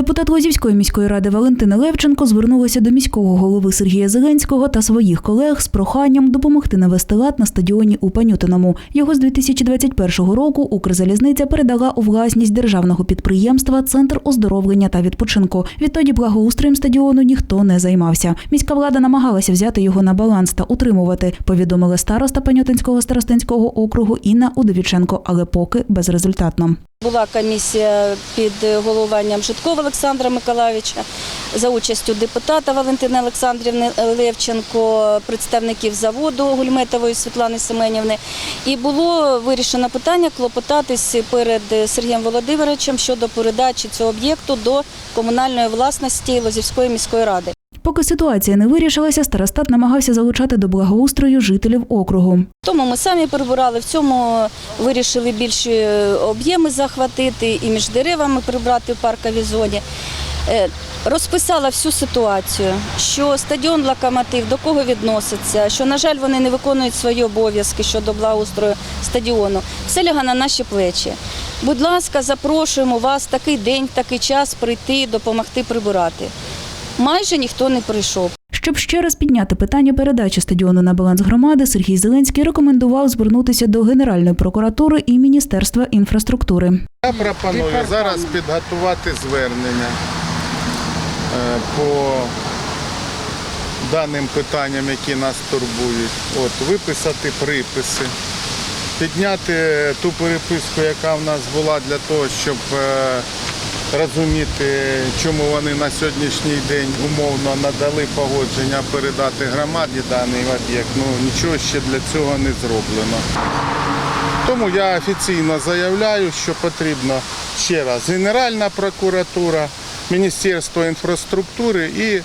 Депутат Лозівської міської ради Валентина Левченко звернулася до міського голови Сергія Зеленського та своїх колег з проханням допомогти навести лад на стадіоні у Панютиному. Його з 2021 року Укрзалізниця передала у власність державного підприємства Центр оздоровлення та відпочинку. Відтоді благоустроєм стадіону ніхто не займався. Міська влада намагалася взяти його на баланс та утримувати. Повідомила староста Панютинського старостинського округу Інна Удовіченко, але поки безрезультатно. Була комісія під головуванням Житкова Олександра Миколайовича за участю депутата Валентини Олександрівни Левченко, представників заводу Гульметової Світлани Семенівни. І було вирішено питання клопотатись перед Сергієм Володимировичем щодо передачі цього об'єкту до комунальної власності Лозівської міської ради. Поки ситуація не вирішилася, старостат намагався залучати до благоустрою жителів округу. Тому ми самі прибирали, в цьому вирішили більші об'єми захватити і між деревами прибрати в парковій зоні. Е, Розписала всю ситуацію, що стадіон локомотив до кого відноситься, що, на жаль, вони не виконують свої обов'язки щодо благоустрою стадіону. Все лягає на наші плечі. Будь ласка, запрошуємо вас такий день, такий час прийти, допомогти прибирати. Майже ніхто не прийшов. Щоб ще раз підняти питання передачі стадіону на баланс громади, Сергій Зеленський рекомендував звернутися до Генеральної прокуратури і Міністерства інфраструктури. Я пропоную зараз підготувати звернення е, по даним питанням, які нас турбують. От, виписати приписи, підняти ту переписку, яка в нас була для того, щоб е, розуміти, чому вони на сьогоднішній день умовно надали погодження передати громаді даний об'єкт. Ну нічого ще для цього не зроблено. Тому я офіційно заявляю, що потрібно ще раз Генеральна прокуратура, Міністерство інфраструктури і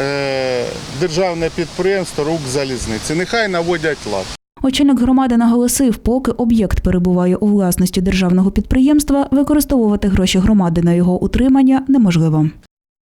е, державне підприємство рук залізниці. Нехай наводять лад. Очільник громади наголосив, поки об'єкт перебуває у власності державного підприємства, використовувати гроші громади на його утримання неможливо.